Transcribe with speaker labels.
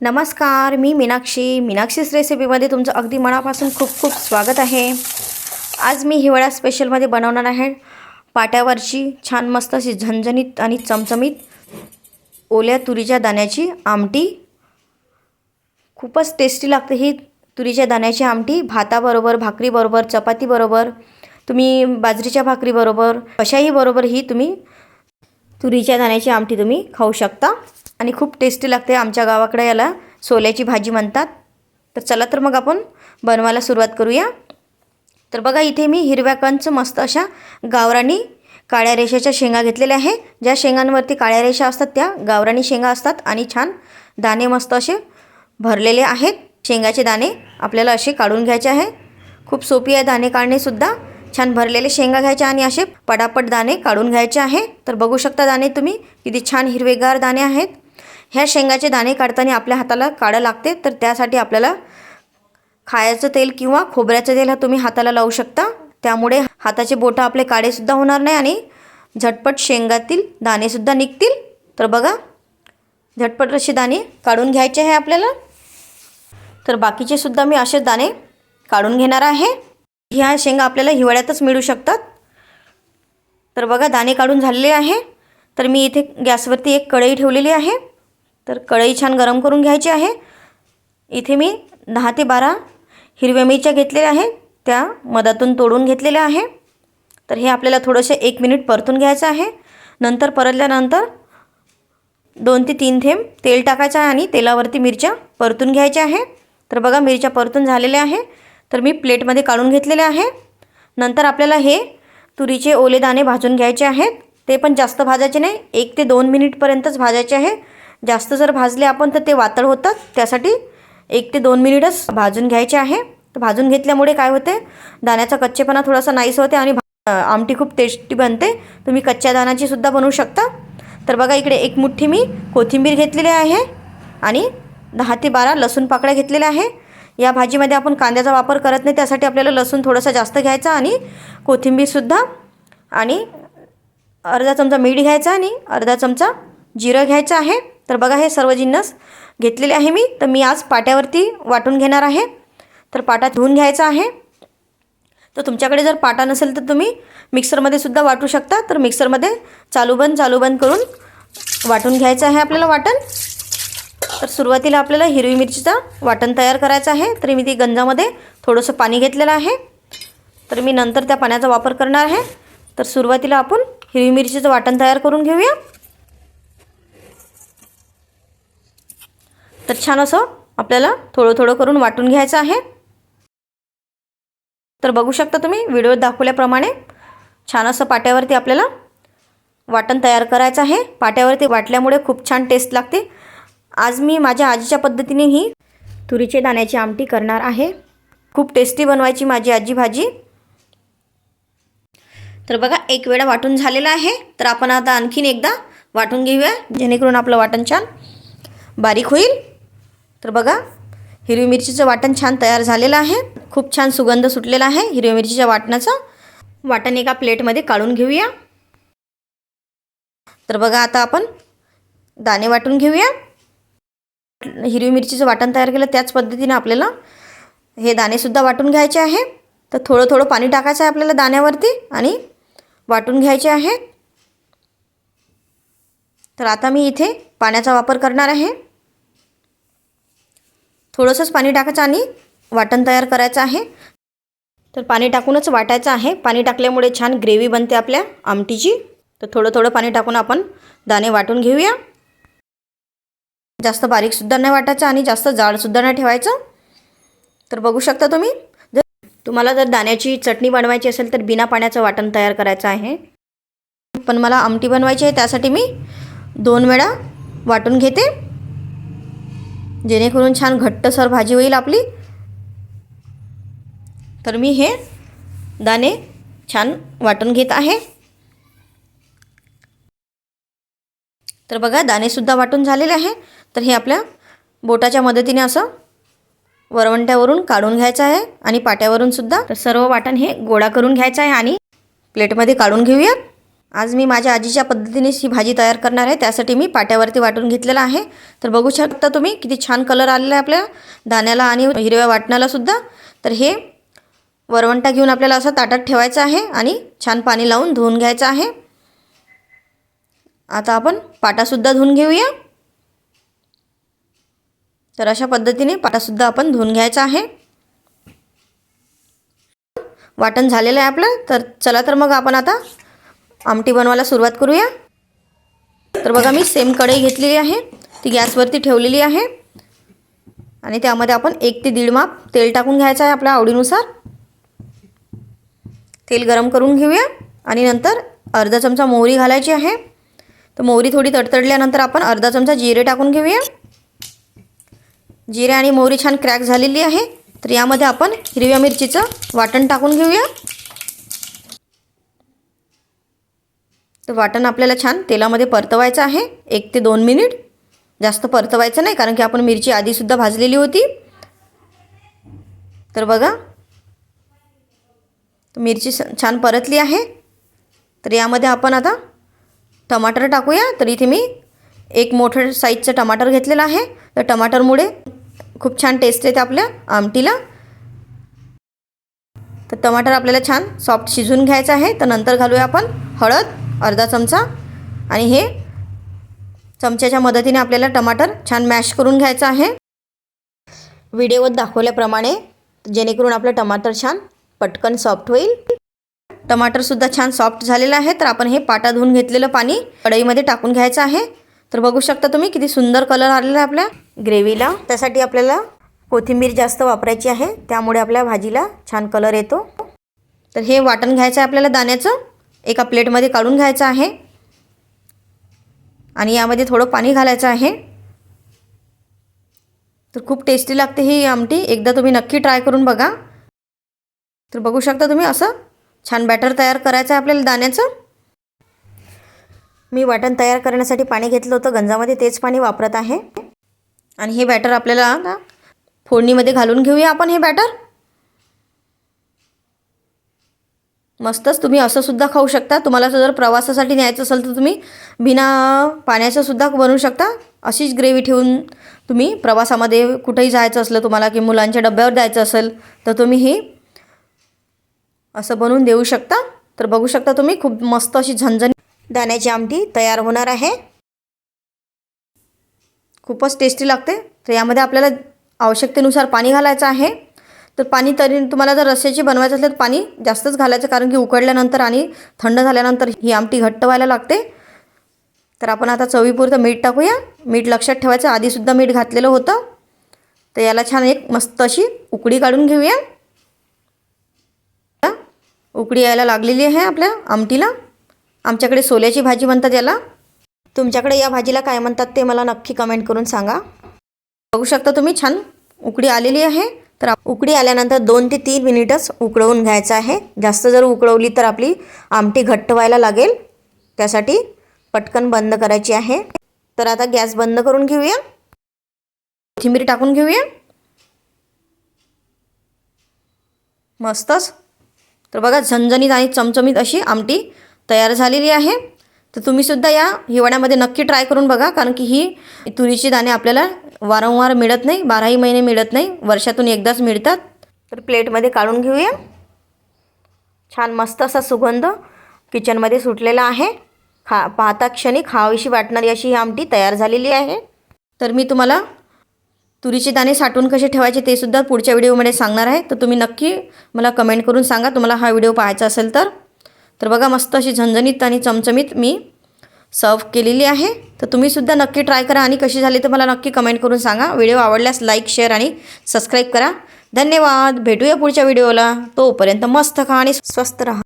Speaker 1: नमस्कार मी मीनाक्षी. मीनाक्षीस रेसिपीमध्ये तुमचं अगदी मनापासून खूप खूप स्वागत आहे. आज मी हिवाळ्या स्पेशलमध्ये बनवणार आहे पाट्यावरची छान मस्त अशी झणझणीत आणि चमचमीत ओल्या तुरीच्या दाण्याची आमटी. खूपच टेस्टी लागते ही तुरीच्या दाण्याची आमटी. भाताबरोबर भाकरीबरोबर चपातीबरोबर तुम्ही बाजरीच्या भाकरीबरोबर कशाही बरोबर ही तुम्ही तुरीच्या दाण्याची आमटी तुम्ही खाऊ शकता. आणि खूप टेस्टी लागते आमच्या गावाकडे याला. सोल्याची भाजी म्हणतात. तर चला तर मग आपण बनवायला सुरुवात करूया. तर बघा इथे मी हिरव्या कंच मस्त अशा गावरानी काळ्या रेषाच्या शेंगा घेतलेल्या आहे. ज्या शेंगांवरती काळ्या रेषा असतात त्या गावरानी शेंगा असतात आणि छान दाणे मस्त असे भरलेले आहेत. शेंगाचे दाणे आपल्याला असे काढून घ्यायचे आहे. खूप सोपी आहे दाणे काढणेसुद्धा छान भरलेले शेंगा घ्यायचे आणि असे पटापट दाणे काढून घ्यायचे आहे. तर बघू शकता दाणे तुम्ही किती छान हिरवेगार दाणे आहेत. ह्या शेंगाचे दाणे काढताना आपल्या हाताला काढं लागते तर त्यासाठी आपल्याला खायचं तेल किंवा खोबऱ्याचं तेल हा तुम्ही हाताला लावू शकता. त्यामुळे हाताचे बोटं आपले काळेसुद्धा होणार नाही आणि झटपट शेंगातील दाणेसुद्धा निघतील. तर बघा झटपट असे दाणे काढून घ्यायचे आहे आपल्याला. तर बाकीचे सुद्धा मी असे दाणे काढून घेणार आहे. ह्या शेंगा आपल्याला हिवाळ्यातच मिळू शकतात. तर बघा दाणे काढून झालेले आहे. तर मी इथे गॅसवरती एक कढई ठेवलेली आहे. तर कढई छान गरम करून घ्यायची आहे. इथे मी दहा ते बारा हिरव्या मिरच्या घेतलेल्या आहे. त्या मधातून तोडून घेतलेल्या आहे. तर हे आपल्याला थोडंसं एक मिनिट परतून घ्यायचं आहे. नंतर परतल्यानंतर दोन ते तीन थेंब तेल टाकायचं आहे आणि तेलावरती मिरच्या परतून घ्यायच्या आहे. तर बघा मिरच्या परतून झालेल्या आहे. तर मी प्लेटमध्ये काढून घेतलेले आहे. नंतर आपल्याला हे तुरीचे ओले दाणे भाजून घ्यायचे आहेत. ते पण जास्त भाजायचे नाही. एक ते दोन मिनिटपर्यंतच भाजायचे आहे. जास्त जर भाजले आपण तर ते वातळ होतात त्यासाठी एक ते दोन मिनिटच भाजून घ्यायचे आहे. तर भाजून घेतल्यामुळे काय होते? दाण्याचा कच्चेपणा थोडासा नाईस होते आणि आमटी खूप टेस्टी बनते. तुम्ही कच्च्या दाण्याची सुद्धा बनवू शकता. तर बघा इकडे एक मुठ्ठी मी कोथिंबीर घेतलेली आहे आणि दहा ते बारा लसूण पाकळ्या घेतलेल्या आहे. या भाजीमध्ये आपण कांद्याचा वापर करत नाही त्यासाठी आपल्याला लसूण थोडासा जास्त घ्यायचा आणि कोथिंबीरसुद्धा आणि अर्धा चमचा मीठ घ्यायचा आणि अर्धा चमचा जिरं घ्यायचं आहे. तर बघा हे सर्व जिन्नस घेतलेले आहे मी. तर मी आज पाट्यावरती वाटून घेणार आहे. तर पाटा धुवून घ्यायचा आहे. तर तुमच्याकडे जर पाटा नसेल तर तुम्ही मिक्सरमध्ये सुद्धा वाटू शकता. तर मिक्सरमध्ये चालू बंद चालू बंद करून वाटून घ्यायचं आहे आपल्याला वाटण. तर सुरुवातीला आपल्याला हिरवी मिरचीचं वाटण तयार करायचं आहे. तर मी ती गंजामध्ये थोडंसं पाणी घेतलेलं आहे. तर मी नंतर त्या पाण्याचा वापर करणार आहे. तर सुरुवातीला आपण हिरवी मिरचीचं वाटण तयार करून घेऊया. तर छान असं आपल्याला थोडं थोडं करून वाटून घ्यायचं आहे. तर बघू शकता तुम्ही व्हिडिओ दाखवल्याप्रमाणे छान असं पाट्यावरती आपल्याला वाटण तयार करायचं आहे. पाट्यावरती वाटल्यामुळे खूप छान टेस्ट लागते. आज मी माझ्या आजीच्या पद्धतीने ही तुरीचे दाण्याची आमटी करणार आहे. खूप टेस्टी बनवायची माझी आजी भाजी. तर बघा एक वेळा वाटून झालेला आहे. तर आपण आता आणखीन एकदा वाटून घेऊया जेणेकरून आपलं वाटण छान बारीक होईल. तर बघा हिरवी मिरचीचं वाटण छान तयार झालेलं आहे. खूप छान सुगंध सुटलेला आहे. हिरव्या मिरचीच्या वाटणाचं वाटण एका प्लेटमध्ये काढून घेऊया. तर बघा आता आपण दाणे वाटून घेऊया. हिरवी मिरचीचं वाटण तयार केलं त्याच पद्धतीने आपल्याला हे दाणेसुद्धा वाटून घ्यायचे आहे. तर थोडं थोडं पाणी टाकायचं आहे आपल्याला दाण्यावरती आणि वाटून घ्यायचे आहे. तर आता मी इथे पाण्याचा वापर करणार आहे. थोडंसंच पाणी टाकायचं आणि वाटण तयार करायचं आहे. तर पाणी टाकूनच वाटायचं आहे. पाणी टाकल्यामुळे छान ग्रेव्ही बनते आपल्या आमटीची. तर थोडं थोडं पाणी टाकून आपण दाणे वाटून घेऊया. जास्त बारीकसुद्धा नाही वाटायचं आणि जास्त जाडसुद्धा नाही ठेवायचं. तर बघू शकता तुम्ही. जर तुम्हाला जर दाण्याची चटणी बनवायची असेल तर बिना पाण्याचं वाटण तयार करायचं आहे. पण मला आमटी बनवायची आहे त्यासाठी मी दोन वेळा वाटून घेते. जेणेकरून छान घट्टसर भाजी होईल आपली. तर मी हे दाणे छान वाटून घेत आहे. तर बघा दाणेसुद्धा वाटून झालेले आहे. तर हे आपल्या बोटाच्या मदतीने असं वरवंट्यावरून काढून घ्यायचं आहे आणि पाट्यावरून सुद्धा. तर सर्व वाटण हे गोळा करून घ्यायचं आहे आणि प्लेटमध्ये काढून घेऊयात. आज मी माझ्या आजीच्या पद्धतीनेच ही भाजी तयार करणार आहे. त्यासाठी मी पाट्यावरती वाटून घेतलेलं आहे. तर बघू शकता तुम्ही किती छान कलर आलेला आहे आपल्या दाण्याला आणि हिरव्या वाटणाला सुद्धा. तर हे वरवंटा घेऊन आपल्याला असं ताटात ठेवायचं आहे आणि छान पाणी लावून धुवून घ्यायचं आहे. आता आपण पाटासुद्धा धुवून घेऊया. तर अशा पद्धतीने पाटासुद्धा आपण धुवून घ्यायचा आहे. वाटण झालेलं आहे आपलं. तर चला तर मग आपण आता आमटी बनवायला सुरुवात करूया. तर बघा मी सेम कढई घेतलेली आहे. ती गॅसवरती ठेवलेली आहे. आणि त्यामध्ये आपण एक ते दीड माप तेल टाकून घ्यायचं आहे आपल्या आवडीनुसार. तेल गरम करून घेऊया. आणि नंतर अर्धा चमचा मोहरी घालायची आहे. तर मोहरी थोडी तडतडल्यानंतर आपण अर्धा चमचा जिरे टाकून घेऊया. जिरे आणि मोहरी छान क्रॅक झालेली आहे. तर यामध्ये आपण हिरव्या मिरचीचं वाटण टाकून घेऊया. तर वाटण आपल्याला छान तेलामध्ये परतवायचं आहे. एक ते दोन मिनिट. जास्त परतवायचं नाही कारण की आपण मिरची आधीसुद्धा भाजलेली होती. तर बघा. मिरची स- छान परतली आहे. तर यामध्ये आपण आता टमाटर टाकूया. तर इथे मी एक मोठं साईजचं टमाटर घेतलेलं आहे. तर टमाटरमुळे खूप छान टेस्ट येते आपल्या आमटीला. तर टमाटर आपल्याला छान सॉफ्ट शिजून घ्यायचं आहे. तर नंतर घालूया आपण हळद. अर्धा चमचा. आणि हे चमच्याच्या मदतीने आपल्याला टमाटर छान मॅश करून घ्यायचं आहे. व्हिडिओत दाखवल्याप्रमाणे जेणेकरून आपलं टमाटर छान पटकन सॉफ्ट होईल. टमाटरसुद्धा छान सॉफ्ट झालेलं आहे तर आपण हे पाटा धुवून घेतलेलं पाणी कढईमध्ये टाकून घ्यायचं आहे. तर बघू शकता तुम्ही किती सुंदर कलर आलेला आहे आपल्या ग्रेव्हीला. त्यासाठी आपल्याला कोथिंबीर जास्त वापरायची आहे त्यामुळे आपल्या भाजीला छान कलर येतो. तर हे वाटण घ्यायचं आहे आपल्याला दाण्याचं. एका प्लेटमध्ये काढून घ्यायचं आहे. आणि यामध्ये थोडं पाणी घालायचं आहे. तर खूप टेस्टी लागते ही आमटी. एकदा तुम्ही नक्की ट्राय करून बघा. तर बघू शकता तुम्ही असं छान बॅटर तयार करायचं आहे आपल्याला दाण्याचं. मी वाटण तयार करण्यासाठी पाणी घेतलं होतं. गंजामध्ये तेच पाणी वापरत आहे. आणि हे बॅटर आपल्याला फोडणीमध्ये घालून घेऊया आपण हे बॅटर मस्तच तुम्ही असं सुद्धा खाऊ शकता. तुम्हाला जर प्रवासासाठी न्यायचं असेल तर तुम्ही बिना पाण्याचं सुद्धा बनवू शकता. अशीच ग्रेव्ही ठेवून तुम्ही प्रवासामध्ये कुठेही जायचं असलं तुम्हाला की मुलांच्या डब्यावर द्यायचं असेल तर तुम्ही ही असं बनवून देऊ शकता. तर बघू शकता तुम्ही खूप मस्त अशी झणझणी दाण्याची आमटी तयार होणार आहे. खूपच टेस्टी लागते. तर यामध्ये आपल्याला आवश्यकतेनुसार पाणी घालायचं आहे. तर पाणी तरी तुम्हाला जर रस्स्याची बनवायचं असेल तर पाणी जास्तच घालायचं कारण की उकडल्यानंतर आणि थंड झाल्यानंतर ही आमटी घट्ट व्हायला लागते. तर आपण आता चवीपुरतं मीठ टाकूया. मीठ लक्षात ठेवायचं. आधीसुद्धा मीठ घातलेलं होतं. तर याला छान एक मस्त अशी उकडी काढून घेऊया. उकडी यायला लागलेली आहे आपल्या आमटीला. आमच्याकडे सोल्याची भाजी म्हणतात याला. तुमच्याकडे या भाजीला काय म्हणतात ते मला नक्की कमेंट करून सांगा. बघू शकता तुम्ही छान उकडी आलेली आहे. तर उकडी आल्यानंतर दोन ते तीन मिनिटच उकळवून घ्यायचं आहे. जास्त जर उकळवली तर आपली आमटी घट्ट व्हायला लागेल. त्यासाठी पटकन बंद करायची आहे. तर आता गॅस बंद करून घेऊया. कोथिंबीर टाकून घेऊया. मस्तच. तर बघा झणझणीत आणि चमचमीत अशी आमटी तयार झालेली आहे. तर तुम्हीसुद्धा या हिवाळ्यामध्ये नक्की ट्राय करून बघा कारण की ही तुरीची दाणे आपल्याला वारंवार मिळत नाही बाराही महिने मिळत नाही वर्षातून एकदाच मिळतात. तर प्लेटमध्ये काढून घेऊया. छान मस्त असा सुगंध किचनमध्ये सुटलेला आहे. खा पाहता क्षणी खावीशी वाटणारी अशी ही आमटी तयार झालेली आहे. तर मी तुम्हाला तुरीचे दाणे साठवून कसे ठेवायचे ते सुद्धा पुढच्या व्हिडिओमध्ये सांगणार आहे. तर तुम्ही नक्की मला कमेंट करून सांगा तुम्हाला हा व्हिडिओ पाहायचा असेल तर. तर बघा मस्त अशी झणझणीत आणि चमचमीत मी सर्व केलेली आहे. तर तुम्हीसुद्धा नक्की ट्राय करा आणि कशी झाली तर मला नक्की कमेंट करून सांगा. व्हिडिओ आवडल्यास लाईक शेअर आणि सबस्क्राईब करा. धन्यवाद. भेटूया पुढच्या व्हिडिओला. तोपर्यंत मस्त खा आणि स्वस्त राहा.